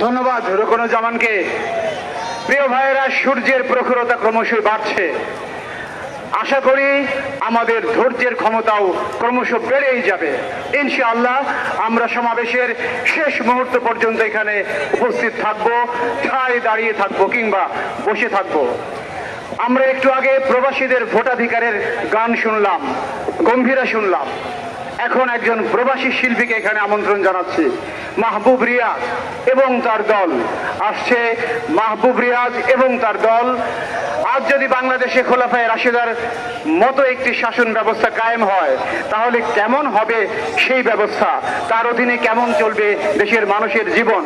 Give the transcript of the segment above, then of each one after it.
ধন্যবাদ, রোকনো জামানকে। প্রিয় ভাইয়েরা, সূর্যের প্রখরতা ক্রমশই বাড়ছে। আশা করি আমাদের ধৈর্যের ক্ষমতাও ক্রমশ বেড়েই যাবে। ইনশাআল্লাহ, আমরা সমাবেশের শেষ মুহূর্ত পর্যন্ত এখানে উপস্থিত থাকব, ঠায় দাঁড়িয়ে থাকব কিংবা বসে থাকব। আমরা একটু আগে প্রবাসীদের ভোটাধিকারের গান শুনলাম, গম্ভীরা শুনলাম। এখন একজন প্রবাসী শিল্পীকে এখানে আমন্ত্রণ জানাচ্ছি। মাহবুব রিয়াজ এবং তার দল আসছে। মাহবুব রিয়াজ এবং তার দল আজ যদি বাংলাদেশে খোলাফায় রাশিদার মতো একটি শাসন ব্যবস্থা কায়েম হয়, তাহলে কেমন হবে সেই ব্যবস্থা? তার অধীনে কেমন চলবে দেশের মানুষের জীবন?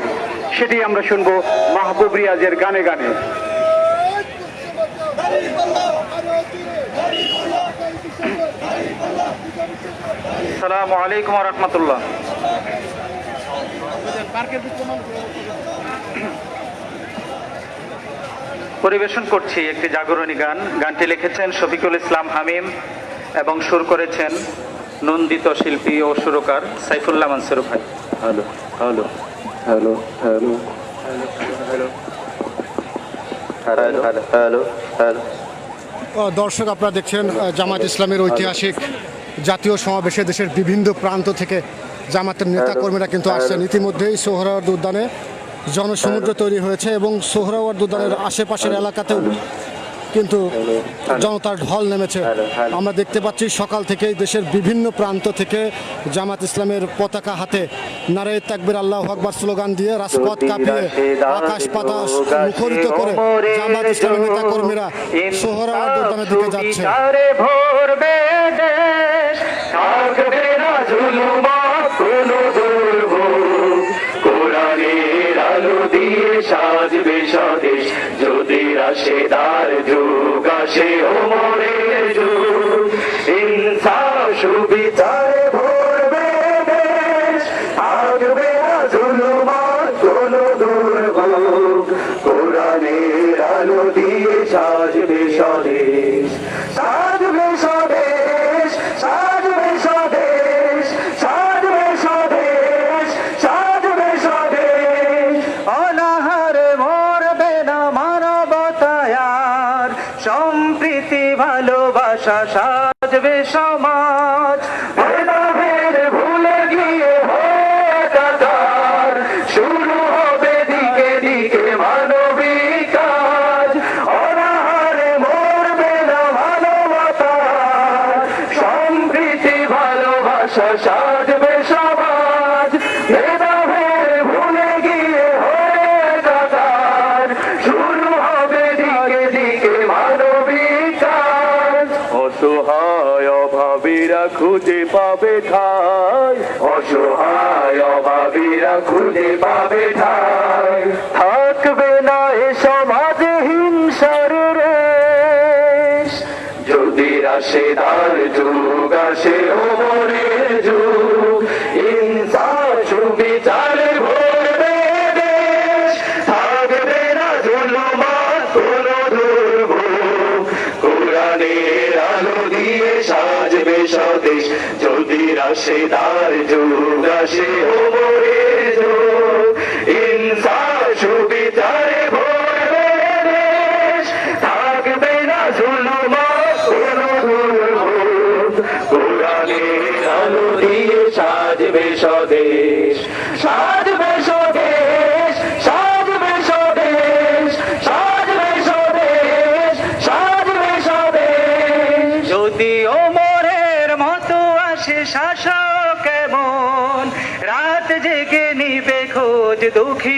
সেটি আমরা শুনব মাহবুব রিয়াজের গানে গানে। সালামু আলাইকুম রহমতুল্লাহ। পরিবেশন করছি একটি জাগরণী গান। গানটি লিখেছেন শফিকুল ইসলাম হামিম এবং সুর করেছেন নন্দিত শিল্পী ও সুরকার সাইফুল্লাহ মানসুর ভাই। Hello hello hello hello. Hello hello hello hello. দর্শক আপনারা দেখছেন জামাত ইসলামের ঐতিহাসিক জাতীয় সমাবেশে দেশের বিভিন্ন প্রান্ত থেকে জামাতের নেতাকর্মীরা কিন্তু আসছেন। ইতিমধ্যেই সোহরাওয়ার্দ উদ্যানে জনসমুদ্র তৈরি হয়েছে এবং সোহরাওয়ার্দ উদ্যানের আশেপাশের এলাকাতেও কিন্তু জনতার ঢল নেমেছে। আমরা দেখতে পাচ্ছি সকাল থেকেই দেশের বিভিন্ন প্রান্ত থেকে জামাত ইসলামের পতাকা হাতে। নারায় তাকবির আল্লাহ আকবর স্লোগান দিয়ে রাজপথ কাঁপিয়ে আকাশ পাতাস মুখরিত করে জামাত ইসলামের নেতাকর্মীরা সোহরাওয়ার্দ উদ্যানের দিকে যাচ্ছে। সাজবে স্বদেশ। যদি আসে আসে ওমরের যুগ ইনসাফ সুবিচারে ভরবে দেশ। থাকবে না জুলুমত কোনো দুর্ভোগ, কোরআনের সাজবে সাজবে অসহায় অভাবীরা খুঁজে পাবে ঠাই। অসহায় অভাবীরা খুঁজে পাবে ঠাই। থাকবে না এ সমাজে হিংসার রে যদি রাশেদার যুগ আসে ওমরের যুগ আসে তার যুগ আসে থাকবে না জুলুমাত কোনো দুর্ভোগ কোরআনের সাজবে স্বদেশ। দুঃখী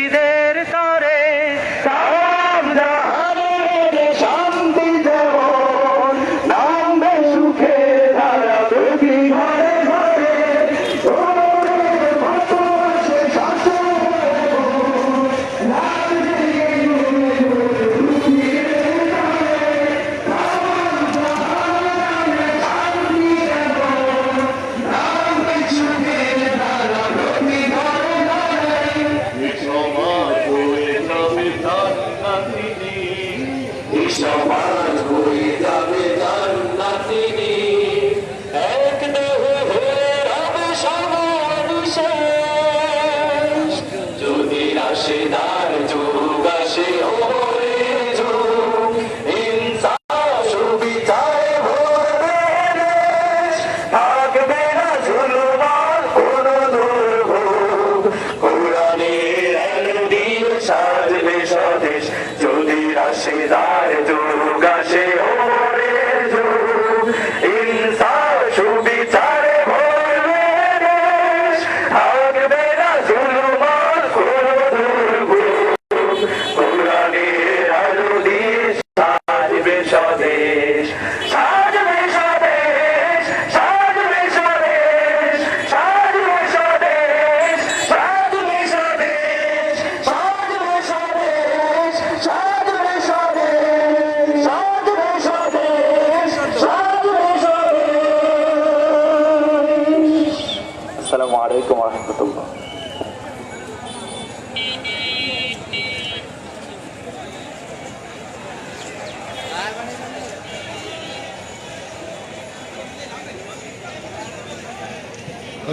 সেই দার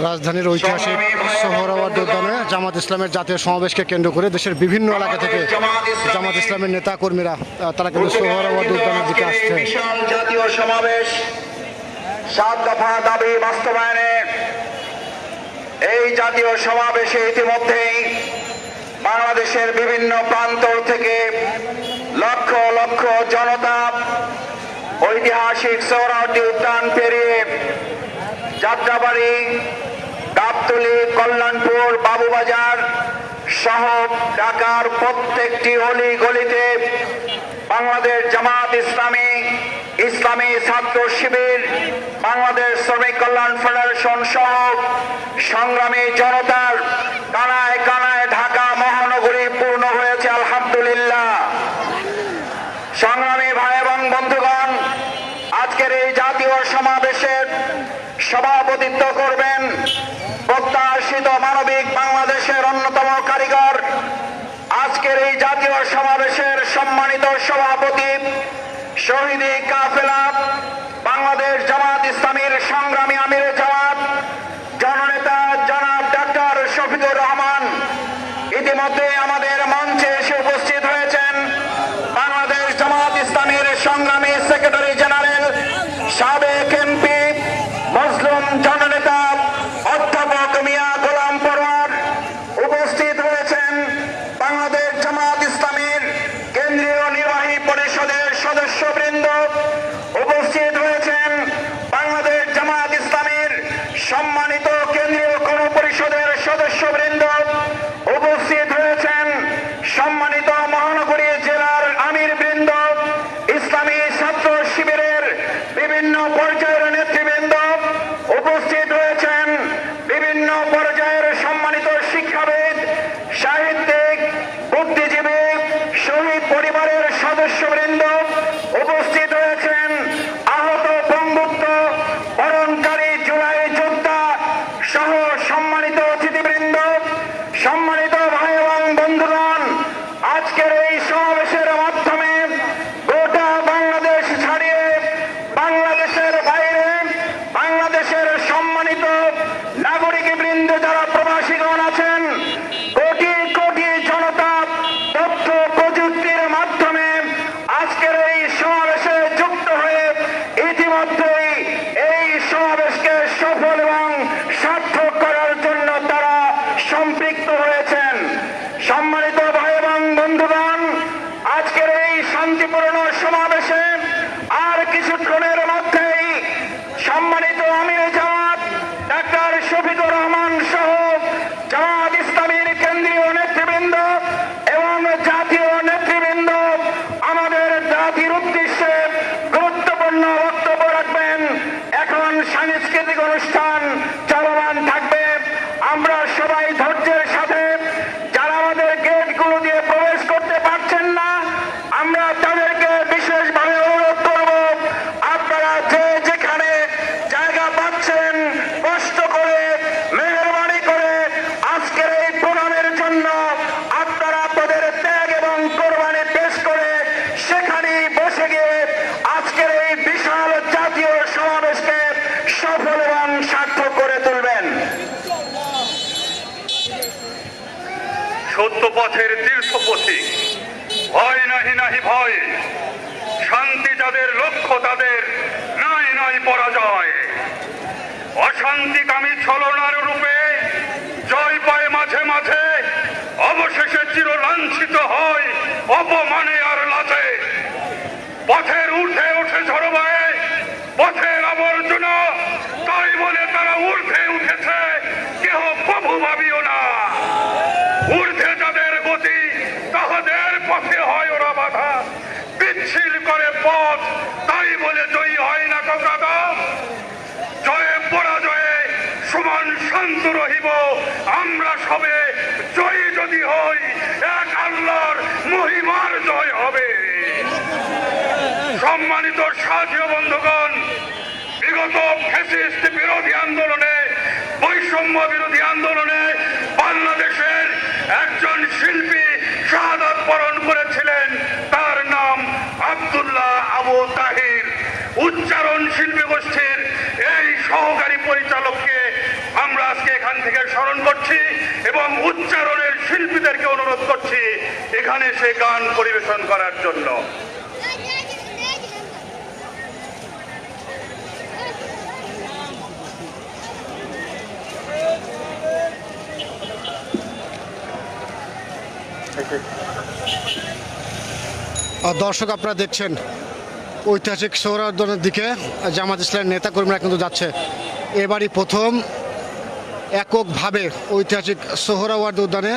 রাজধানীর ঐতিহাসিক সোহরাওয়ার্দ উদ্যানে জামাত ইসলামের জাতীয় সমাবেশকে কেন্দ্র করে দেশের বিভিন্ন এলাকা থেকে জামাত ইসলামের নেতা কর্মীরা তারা কিন্তু সোহরাওয়ার্দ উদ্যানের দিকে আসছে। জাতীয় সমাবেশ দাবি বাস্তবায়নে এই জাতীয় সমাবেশে ইতিমধ্যেই বাংলাদেশের বিভিন্ন প্রান্ত থেকে লক্ষ লক্ষ জনতা ঐতিহাসিক সৌরাটি উদ্যান পেরিয়ে যাত্রাবাড়ি গাবতলি, কল্যাণপুর, বাবুবাজার সহ ঢাকার প্রত্যেকটি অলি গলিতে বাংলাদেশ জামাত ইসলামী ইসলামী ছাত্র শিবির, বাংলাদেশ শ্রমিক কল্যাণ ফেডারেশন সহ সংগ্রামী জনতার কানায় কানায় ঢাকা মহানগরী পূর্ণ হয়েছে, আলহামদুলিল্লাহ। সংগ্রামী ভাই এবং বন্ধুগণ, আজকের এই জাতীয় সমাবেশের সভাপতিত্ব করবেন প্রত্যাশিত মানবিক বাংলাদেশের অন্যতম কারিগর। আজকের এই জাতীয় সমাবেশের সম্মানিত সভাপতি, শহীদি কাফেলা, বাংলাদেশ জামাত ইসলামীর সংগ্রামী আমির জামাত, জননেতা জনাব ডাক্তার শফিকুর রহমান। ইতিমধ্যে আমাদের মঞ্চে এসে উপস্থিত হয়েছেন বাংলাদেশ জামাত ইসলামীর সংগ্রামী সেক্রেটারি জেনারেল সাবেক সত্য পথের তীর্থপথিক ভয় নাহি নাহি ভয়। শান্তি যাদের লক্ষ্য, তাদের নাই নাই পরাজয়। অশান্তিকামী ছলনার রূপে জয় পায় মাঝে মাঝে। অবশেষে চির লাঞ্ছিত হয় অপমানে আর লাচে পথের ঊর্ধ্বে ওঠে ঝড়বায়ে, পথের আবর্জনা, তাই বলে তারা ঊর্ধ্বে উঠেছে। কেহ প্রভু ভাবিও না ঊর্ধ্বে যাদের গতি তাহাদের পথে হয় ওরা বাধা বিচ্ছিল করে পথ, তাই বলে জয়ী হয় না ককাদা জয়ে পরাজয়ে সমান শান্ত রহিব। আমরা সবে জয়ী যদি হই, এক আল্লাহর মহিমার জয় হবে। সম্মানিত সাথী বন্ধুগণ, বিগত ফ্যাসিস্ট বিরোধী আন্দোলনে, বৈষম্য বিরোধী আন্দোলনে বাংলাদেশের একজন শিল্পী শাহাদাত বরণ করেছিলেন নাম আব্দুল্লাহ আবু তাহির উচ্চারণ শিল্পী গোষ্ঠীর এই সহকারী পরিচালককে আমরা আজকে এখান থেকে স্মরণ করছি এবং উচ্চারণের শিল্পীদেরকে অনুরোধ করছি এখানে সে গান পরিবেশন করার জন্য। দর্শক আপনারা দেখছেন ঐতিহাসিক সৌরার্দনের দিকে জামাত ইসলামের নেতাকর্মীরা কিন্তু যাচ্ছে। এবারই প্রথম এককভাবে ঐতিহাসিক সোহরাওয়ার্দ উদ্যানে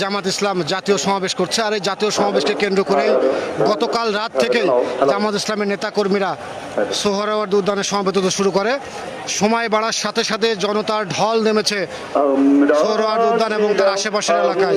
জামাত ইসলাম জাতীয় সমাবেশ করছে। আর এই জাতীয় সমাবেশকে কেন্দ্র করে গতকাল রাত থেকেই জামাত ইসলামের নেতাকর্মীরা সোহরাওয়ার্দ উদ্যানে সমাবেত হতে শুরু করে। সময় বাড়ার সাথে সাথে জনতার ঢল নেমেছে সোহরাওয়ার্দ উদ্যান এবং তার আশেপাশের এলাকায়।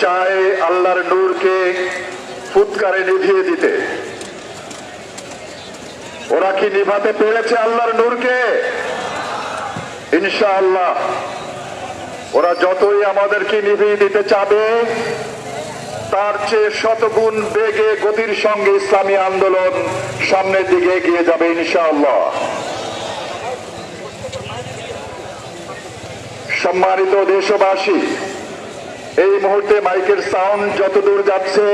চায় আল্লাহর নূরকে ফুৎকারে নিভিয়ে দিতে। ওরা কি নিভাতে পেরেছে আল্লাহর নূরকে? ইনশাআল্লাহ। ওরা যতই আমাদেরকে নিভিয়ে দিতে চাবে, তার চেয়ে শতগুণ বেগে গতির সঙ্গে ইসলামী আন্দোলন সামনের দিকে এগিয়ে যাবে ইনশাআল্লাহ। সম্মানিত দেশবাসী এই মুহূর্তে মাইকের সাউন্ড যত দূর যাচ্ছে,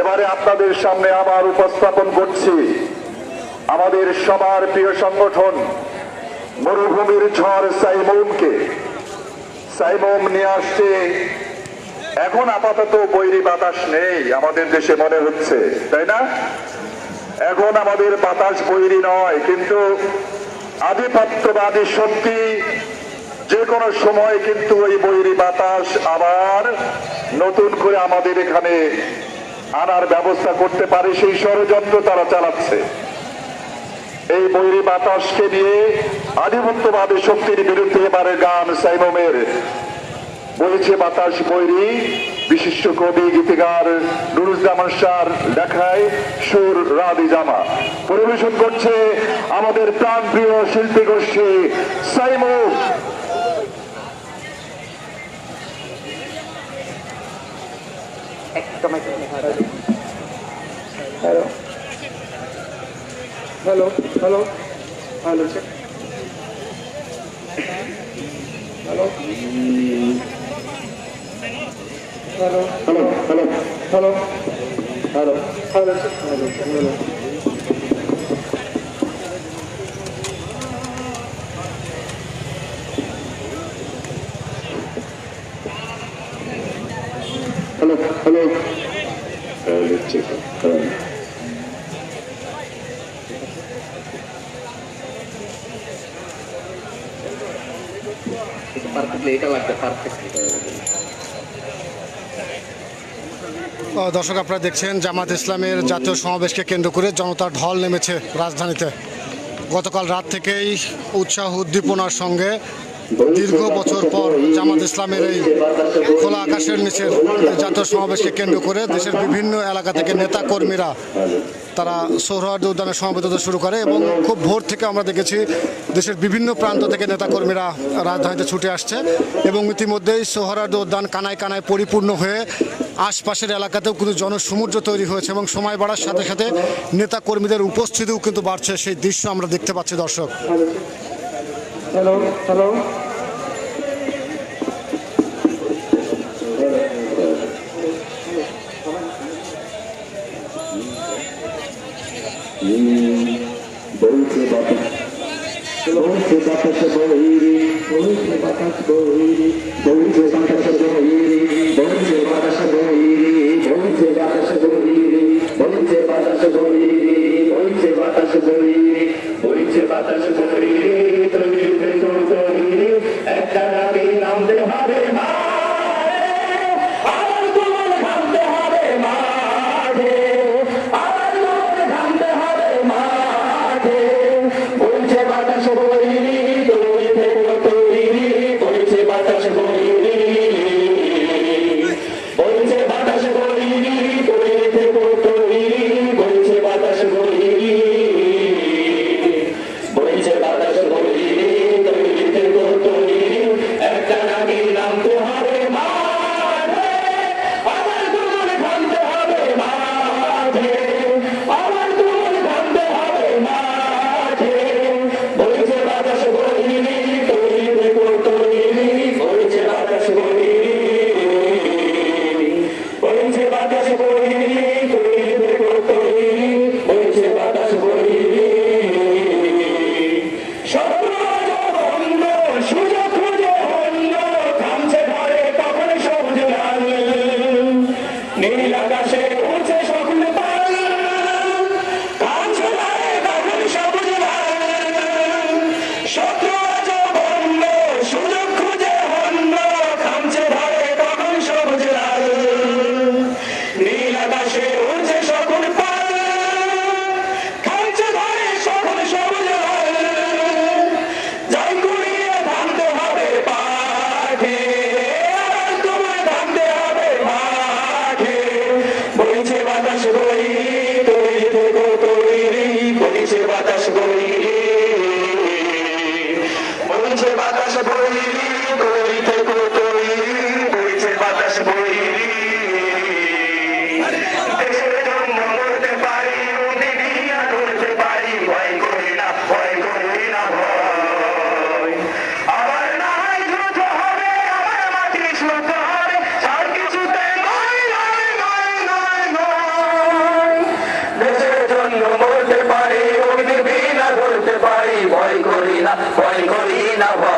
এবারে আপনাদের সামনে আবার উপস্থাপন করছি। আমাদের সবার প্রিয় সংগঠন, মরুভূমির ঝড় সাইমুমকে। সাইমুম নিয়ে আসছে। এখন আপাতত বৈরি বাতাস নেই, আমাদের দেশে মনে হচ্ছে, তাই না? এখন আমাদের বাতাস বৈরী নয়, কিন্তু আধিপত্যবাদী শক্তি যে কোনো সময় কিন্তু ওই বৈরী বাতাস আবার নতুন করে আমাদের এখানে আনার ব্যবস্থা করতে পারে, সেই ষড়যন্ত্র তারা চালাচ্ছে। এই বৈরী বাতাসকে নিয়ে আধিপত্যবাদী শক্তির বিরুদ্ধে এবারে গান সাইমমের বলেছে বাতাস বৈরি, বিশিষ্ট কবি, গীতিকার নুরুজ্জামান শাহর লেখায় সুর রাদি জামা। পরিবেশন করছে আমাদের প্রাণপ্রিয় শিল্পী গোষ্ঠী Saimum tomato hello hello hello hello sir hello hello hello hello hello hello hello sir hello hello দর্শক, আপনারা দেখছেন জামাত ইসলামের জাতীয় সমাবেশকে কেন্দ্র করে জনতার ঢল নেমেছে রাজধানীতে। গতকাল রাত থেকেই উৎসাহ উদ্দীপনার সঙ্গে দীর্ঘ বছর পর জামাত ইসলামের এই খোলা আকাশের নিচের জাতীয় সমাবেশকে কেন্দ্র করে দেশের বিভিন্ন এলাকা থেকে নেতা কর্মীরা তারা সোহরাওয়ার্দী উদ্যানে সমবেত শুরু করে এবং খুব ভোর থেকে আমরা দেখেছি দেশের বিভিন্ন প্রান্ত থেকে নেতাকর্মীরা রাজধানীতে ছুটে আসছে এবং ইতিমধ্যেই সোহরাওয়ার্দী উদ্যান কানায় কানায় পরিপূর্ণ হয়ে আশপাশের এলাকাতেও কিন্তু জনসমুদ্র তৈরি হয়েছে এবং সময় বাড়ার সাথে সাথে নেতা কর্মীদের উপস্থিতিও কিন্তু বাড়ছে। সেই দৃশ্য আমরা দেখতে পাচ্ছি, দর্শক। হ্যালো হ্যালো বইছে বাতাস বইছে বাতাস বহিরি বইছে বাতাস বহিরি বইছে বাতাস বহিরি না ভয়